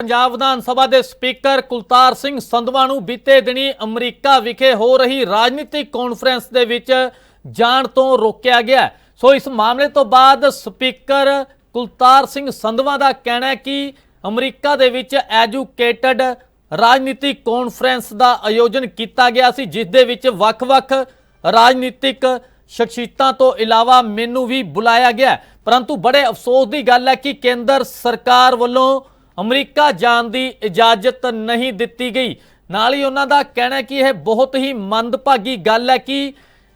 ਪੰਜਾਬ ਵਿਧਾਨ ਸਭਾ ਦੇ ਸਪੀਕਰ ਕੁਲਤਾਰ ਸਿੰਘ ਸੰਧਵਾ ਨੂੰ ਬੀਤੇ ਦਿਨੀ ਅਮਰੀਕਾ ਵਿਖੇ ਹੋ ਰਹੀ ਰਾਜਨੀਤਿਕ ਕਾਨਫਰੰਸ ਦੇ ਵਿੱਚ ਜਾਣ ਤੋਂ ਰੋਕਿਆ ਗਿਆ। ਸੋ ਇਸ ਮਾਮਲੇ ਤੋਂ ਬਾਅਦ ਸਪੀਕਰ ਕੁਲਤਾਰ ਸਿੰਘ ਸੰਧਵਾ ਦਾ ਕਹਿਣਾ ਹੈ ਕਿ ਅਮਰੀਕਾ ਦੇ ਵਿੱਚ ਐਜੂਕੇਟਡ ਰਾਜਨੀਤਿਕ ਕਾਨਫਰੰਸ ਦਾ ਆਯੋਜਨ ਕੀਤਾ ਗਿਆ ਸੀ, ਜਿਸ ਦੇ ਵਿੱਚ ਵੱਖ-ਵੱਖ ਰਾਜਨੀਤਿਕ ਸ਼ਖਸੀਅਤਾਂ ਤੋਂ ਇਲਾਵਾ ਮੈਨੂੰ ਵੀ ਬੁਲਾਇਆ ਗਿਆ। ਪਰੰਤੂ ਬੜੇ ਅਫਸੋਸ ਦੀ ਗੱਲ ਹੈ ਕਿ ਕੇਂਦਰ ਸਰਕਾਰ ਵੱਲੋਂ ਅਮਰੀਕਾ ਜਾਣ ਦੀ ਇਜਾਜ਼ਤ ਨਹੀਂ ਦਿੱਤੀ ਗਈ। ਨਾਲ ਹੀ ਉਹਨਾਂ ਦਾ ਕਹਿਣਾ ਕਿ ਇਹ ਬਹੁਤ ਹੀ ਮੰਦਭਾਗੀ ਗੱਲ ਹੈ ਕਿ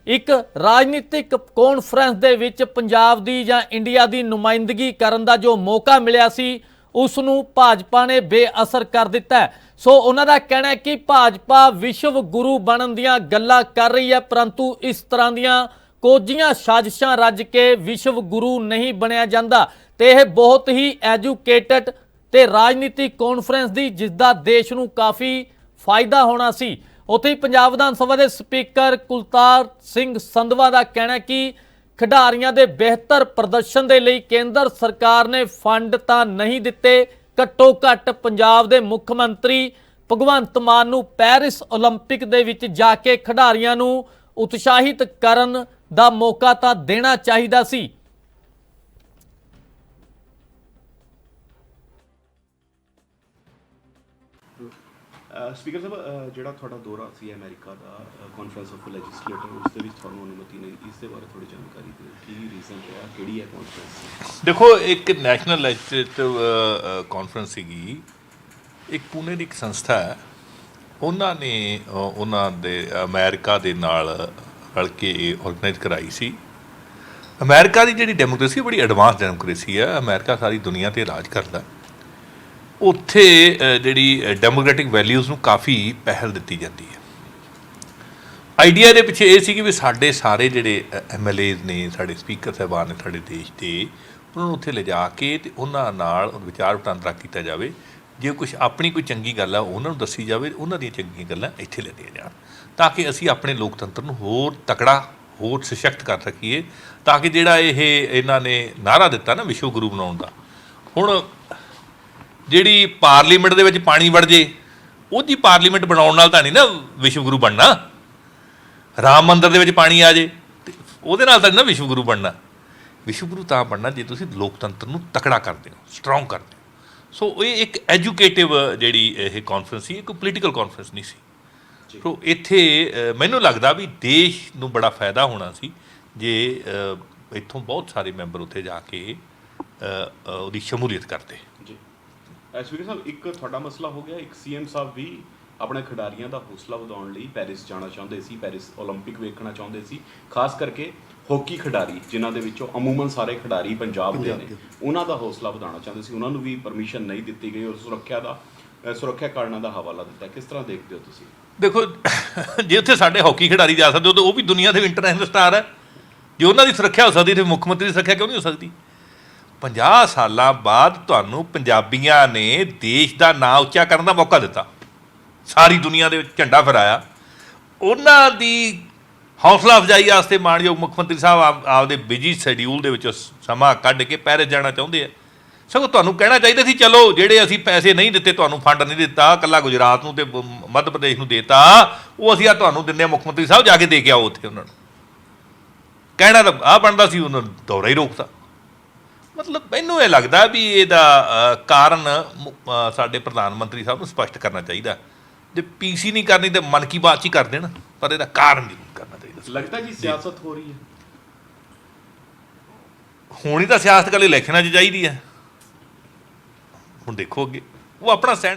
ਇੱਕ ਰਾਜਨੀਤਿਕ ਕਾਨਫਰੰਸ ਦੇ ਵਿੱਚ ਪੰਜਾਬ ਦੀ ਜਾਂ ਇੰਡੀਆ ਦੀ ਨੁਮਾਇੰਦਗੀ ਕਰਨ ਦਾ ਜੋ ਮੌਕਾ ਮਿਲਿਆ ਸੀ, ਉਸ ਨੂੰ ਭਾਜਪਾ ਨੇ ਬੇਅਸਰ ਕਰ ਦਿੱਤਾ ਸੋ ਉਹਨਾਂ ਦਾ ਕਹਿਣਾ ਹੈ ਕਿ ਭਾਜਪਾ ਵਿਸ਼ਵ ਗੁਰੂ ਬਣਨ ਦੀਆਂ ਗੱਲਾਂ ਕਰ ਰਹੀ ਹੈ, ਪਰੰਤੂ ਇਸ ਤਰ੍ਹਾਂ ਦੀਆਂ ਕੋਝੀਆਂ ਸਾਜ਼ਿਸ਼ਾਂ ਰੱਜ ਕੇ ਵਿਸ਼ਵ ਗੁਰੂ ਨਹੀਂ ਬਣਿਆ ਜਾਂਦਾ ਤੇ ਇਹ ਬਹੁਤ ਹੀ ਐਜੂਕੇਟਡ ਤੇ ਰਾਜਨੀਤਿਕ ਕਾਨਫਰੰਸ ਦੀ ਜਿਸ ਦਾ ਦੇਸ਼ ਨੂੰ ਕਾਫੀ ਫਾਇਦਾ ਹੋਣਾ ਸੀ ਉੱਥੇ ਹੀ ਪੰਜਾਬ ਵਿਧਾਨ ਸਭਾ ਦੇ ਸਪੀਕਰ ਕੁਲਤਾਰ ਸਿੰਘ ਸੰਧਵਾ ਦਾ ਕਹਿਣਾ ਹੈ ਕਿ ਖਿਡਾਰੀਆਂ ਦੇ ਬਿਹਤਰ ਪ੍ਰਦਰਸ਼ਨ ਦੇ ਲਈ ਕੇਂਦਰ ਸਰਕਾਰ ਨੇ ਫੰਡ ਤਾਂ ਨਹੀਂ ਦਿੱਤੇ ਘੱਟੋ ਘੱਟ ਪੰਜਾਬ ਦੇ ਮੁੱਖ ਮੰਤਰੀ ਭਗਵੰਤ ਮਾਨ ਨੂੰ ਪੈਰਿਸ 올림픽 ਦੇ ਵਿੱਚ ਜਾ ਕੇ ਖਿਡਾਰੀਆਂ ਨੂੰ ਉਤਸ਼ਾਹਿਤ ਕਰਨ ਦਾ ਮੌਕਾ ਤਾਂ ਦੇਣਾ ਚਾਹੀਦਾ ਸੀ ਸਪੀਕਰ ਸਾਹਿਬ ਜਿਹੜਾ ਤੁਹਾਡਾ ਦੌਰਾ ਸੀ ਅਮਰੀਕਾ ਦਾ ਕਾਨਫਰੰਸ ਆਫ ਲੈਜਿਸਲੇਟਰ ਉਸ ਦੇ ਵਿੱਚ ਤੁਹਾਨੂੰ ਅਨੁਮਤੀ ਨਹੀਂ, ਇਸ ਦੇ ਬਾਰੇ ਥੋੜੀ ਜਾਣਕਾਰੀ ਦਿਓ, ਕੀ ਰੀਜ਼ਨ ਰਿਹਾ, ਕਿਹੜੀ ਹੈ ਕਾਨਫਰੰਸ ਦੇਖੋ, ਇੱਕ ਨੈਸ਼ਨਲ ਲੈਜਿਸਲੇਟਿਵ ਕਾਨਫਰੰਸ ਸੀਗੀ, ਇੱਕ ਪੁਣੇ ਦੀ ਇੱਕ ਸੰਸਥਾ ਹੈ, ਉਹਨਾਂ ਨੇ ਉਹਨਾਂ ਦੇ, ਅਮਰੀਕਾ ਦੇ ਨਾਲ ਰਲ ਕੇ ਆਰਗੇਨਾਈਜ਼ ਕਰਾਈ ਸੀ। ਅਮਰੀਕਾ ਦੀ ਜਿਹੜੀ ਡੈਮੋਕ੍ਰੇਸੀ ਬੜੀ ਐਡਵਾਂਸ ਡੈਮੋਕ੍ਰੇਸੀ ਹੈ, ਅਮਰੀਕਾ ਸਾਰੀ ਦੁਨੀਆ ਤੇ ਰਾਜ ਕਰਦਾ ਉੱਥੇ ਜਿਹੜੀ ਡੈਮੋਕ੍ਰੈਟਿਕ ਵੈਲਿਊਜ਼ ਨੂੰ ਕਾਫੀ ਪਹਿਲ ਦਿੱਤੀ ਜਾਂਦੀ ਹੈ। ਆਈਡੀਆ ਦੇ ਪਿੱਛੇ ਇਹ ਸੀ ਕਿ ਵੀ ਸਾਡੇ ਸਾਰੇ ਜਿਹੜੇ ਐਮਐਲਏਜ਼ ਨੇ, ਸਾਡੇ ਸਪੀਕਰ ਸਾਹਿਬਾਨ ਨੇ, ਸਾਡੇ ਦੇਸ਼ ਦੇ, ਉਹਨਾਂ ਨੂੰ ਉੱਥੇ ਲਿਜਾ ਕੇ ਤੇ ਉਹਨਾਂ ਨਾਲ ਵਿਚਾਰ ਵਟਾਂਦਰਾ ਕੀਤਾ ਜਾਵੇ। ਜੇ ਕੁਝ ਆਪਣੀ ਕੋਈ ਚੰਗੀ ਗੱਲ ਆ, ਉਹਨਾਂ ਨੂੰ ਦੱਸੀ ਜਾਵੇ, ਉਹਨਾਂ ਦੀਆਂ ਚੰਗੀਆਂ ਗੱਲਾਂ ਇੱਥੇ ਲੈਂਦੀਆਂ ਜਾਣ। ਤਾਂ ਕਿ ਅਸੀਂ ਆਪਣੇ ਲੋਕਤੰਤਰ ਨੂੰ ਹੋਰ ਤਕੜਾ, ਹੋਰ ਸਸ਼ਕਤ ਕਰ ਸਕੀਏ, ਤਾਂ ਕਿ ਜਿਹੜਾ ਇਹ, ਇਹਨਾਂ ਨੇ ਨਾਰਾ ਦਿੱਤਾ ਨਾ ਵਿਸ਼ਵ ਗੁਰੂ ਬਣਾਉਣ ਦਾ। ਹੁਣ ਜਿਹੜੀ ਪਾਰਲੀਮੈਂਟ ਦੇ ਵਿੱਚ ਪਾਣੀ ਵੜ ਜੇ ਉਹਦੀ ਪਾਰਲੀਮੈਂਟ ਬਣਾਉਣ ਨਾਲ ਤਾਂ ਨਹੀਂ ਨਾ ਵਿਸ਼ਵ ਗੁਰੂ ਬਣਨਾ। ਰਾਮ ਮੰਦਿਰ ਦੇ ਵਿੱਚ ਪਾਣੀ ਆ ਜੇ ਉਹਦੇ ਨਾਲ ਤਾਂ ਨਹੀਂ ਨਾ ਵਿਸ਼ਵ ਗੁਰੂ ਬਣਨਾ। ਵਿਸ਼ਵ ਗੁਰੂ ਤਾਂ ਬਣਨਾ ਜੇ ਤੁਸੀਂ ਲੋਕਤੰਤਰ ਨੂੰ ਤਕੜਾ ਕਰਦੇ ਹੋ ਸਟਰੋਂਗ ਕਰਦੇ ਹੋ। ਸੋ ਇਹ ਇੱਕ ਐਜੂਕੇਟਿਵ ਜਿਹੜੀ ਇਹ ਕਾਨਫਰੰਸ ਸੀ ਇੱਕ ਪੋਲੀਟੀਕਲ ਕਾਨਫਰੰਸ ਨਹੀਂ ਸੀ। ਸੋ ਇੱਥੇ ਮੈਨੂੰ ਲੱਗਦਾ ਵੀ ਦੇਸ਼ ਨੂੰ ਬੜਾ ਫਾਇਦਾ ਹੋਣਾ ਸੀ ਜੇ ਇੱਥੋਂ ਬਹੁਤ ਸਾਰੇ ਮੈਂਬਰ ਉੱਥੇ ਜਾ ਕੇ ਉਹਦੀ ਸ਼ਮੂਲੀਅਤ ਕਰਦੇ। ਜੀ। ਅਹ ਸਪੀਕਰ ਸਾਹਿਬ ਇੱਕ ਤੁਹਾਡਾ ਮਸਲਾ ਹੋ ਗਿਆ ਇੱਕ ਸੀਐਮ ਸਾਹਿਬ ਵੀ ਆਪਣੇ ਖਿਡਾਰੀਆਂ ਦਾ ਹੌਸਲਾ ਵਧਾਉਣ ਲਈ ਪੈਰਿਸ ਜਾਣਾ ਚਾਹੁੰਦੇ ਸੀ ਪੈਰਿਸ 올림픽 ਵੇਖਣਾ ਚਾਹੁੰਦੇ ਸੀ ਖਾਸ ਕਰਕੇ ਹਾਕੀ ਖਿਡਾਰੀ ਜਿਨ੍ਹਾਂ ਦੇ ਵਿੱਚੋਂ ਅਮੂਮਨ ਸਾਰੇ ਖਿਡਾਰੀ ਪੰਜਾਬ ਦੇ ਨੇ ਉਹਨਾਂ ਦਾ ਹੌਸਲਾ ਵਧਾਉਣਾ ਚਾਹੁੰਦੇ ਸੀ ਉਹਨਾਂ ਨੂੰ ਵੀ ਪਰਮਿਸ਼ਨ ਨਹੀਂ ਦਿੱਤੀ ਗਈ ਔਰ ਸੁਰੱਖਿਆ ਦਾ ਅਹ ਸੁਰੱਖਿਆ ਕਾਰਨਾਂ ਦਾ ਹਵਾਲਾ ਦਿੱਤਾ ਕਿਸ ਤਰ੍ਹਾਂ ਦੇਖਦੇ ਹੋ ਤੁਸੀਂ ਦੇਖੋ ਜੇ ਉੱਥੇ ਸਾਡੇ ਹਾਕੀ ਖਿਡਾਰੀ ਜਾ ਸਕਦੇ ਹੋ ਤਾਂ ਉਹ ਵੀ ਦੁਨੀਆ ਦੇ ਇੰਟਰਨੈਸ਼ਨਲ ਸਟਾਰ ਹੈ ਜੇ ਉਹਨਾਂ ਦੀ ਸੁਰੱਖਿਆ ਹੋ ਸਕਦੀ ਤੇ ਮੁੱਖ ਮੰਤਰੀ ਦੀ ਸੁਰੱਖਿਆ ਕਿਉਂ ਨਹੀਂ ਹੋ ਸਕਦੀ 50 ਸਾਲਾਂ ਬਾਅਦ ਤੁਹਾਨੂੰ ਪੰਜਾਬੀਆਂ ਨੇ ਦੇਸ਼ ਦਾ ਨਾਂ ਉੱਚਾ ਕਰਨ ਦਾ ਮੌਕਾ ਦਿੱਤਾ। ਸਾਰੀ ਦੁਨੀਆ ਦੇ ਵਿੱਚ ਝੰਡਾ ਫਹਿਰਾਇਆ। ਉਹਨਾਂ ਦੀ ਹੌਸਲਾ ਅਫਜ਼ਾਈ ਵਾਸਤੇ ਮਾਣਯੋਗ ਮੁੱਖ ਮੰਤਰੀ ਸਾਹਿਬ ਆਪ- ਆਪਦੇ ਬਿਜ਼ੀ ਸ਼ੈਡਿਊਲ ਦੇ ਵਿੱਚੋਂ ਸਮਾਂ ਕੱਢ ਕੇ ਪੈਰਿਸ ਜਾਣਾ ਚਾਹੁੰਦੇ ਆ। ਸਗੋਂ ਤੁਹਾਨੂੰ ਕਹਿਣਾ ਚਾਹੀਦਾ ਸੀ, ਚਲੋ, ਜਿਹੜੇ ਅਸੀਂ ਪੈਸੇ ਨਹੀਂ ਦਿੱਤੇ, ਤੁਹਾਨੂੰ ਫੰਡ ਨਹੀਂ ਦਿੱਤਾ, ਕੱਲਾ ਗੁਜਰਾਤ ਨੂੰ ਤੇ ਮੱਧ ਪ੍ਰਦੇਸ਼ ਨੂੰ ਦੇਤਾ, ਉਹ ਅਸੀਂ ਆ ਤੁਹਾਨੂੰ ਦਿੰਦੇ ਆ ਮੁੱਖ ਮੰਤਰੀ ਸਾਹਿਬ ਜਾ ਕੇ ਦੇ ਕੇ ਆਓ ਉੱਥੇ ਉਹਨਾਂ ਨੂੰ। ਕਹਿਣਾ ਤਾਂ ਆ ਬਣਦਾ ਸੀ, ਉਹਨਾਂ ਨੂੰ ਦੌਰਾ ਹੀ ਰੋਕਤਾ। ਮਤਲਬ ਮੈਨੂੰ ਇਹ ਲੱਗਦਾ ਵੀ ਇਹਦਾ ਕਾਰਨ ਸਾਡੇ ਪ੍ਰਧਾਨ ਮੰਤਰੀ ਸਾਹਿਬ ਨੂੰ ਸਪਸ਼ਟ ਕਰਨਾ ਚਾਹੀਦਾ। ਜੇ ਪੀਸੀ ਨਹੀਂ ਕਰਨੀ ਤੇ ਮਨ ਕੀ ਬਾਤ ਚ ਹੀ ਕਰ ਦੇਣ ਪਰ ਇਹਦਾ ਕਾਰਨ ਜ਼ਰੂਰ ਕਰਨਾ ਚਾਹੀਦਾ। ਲੱਗਦਾ ਜੀ ਸਿਆਸਤ ਹੋ ਰਹੀ ਹੈ। ਹੋਣੀ ਤਾਂ ਸਿਆਸਤ ਕੱਲ ਇਲੈਕਸ਼ਨਾਂ 'ਚ ਚਾਹੀਦੀ ਹੈ। ਹੁਣ ਦੇਖੋ ਅੱਗੇ। ਉਹ ਆਪਣਾ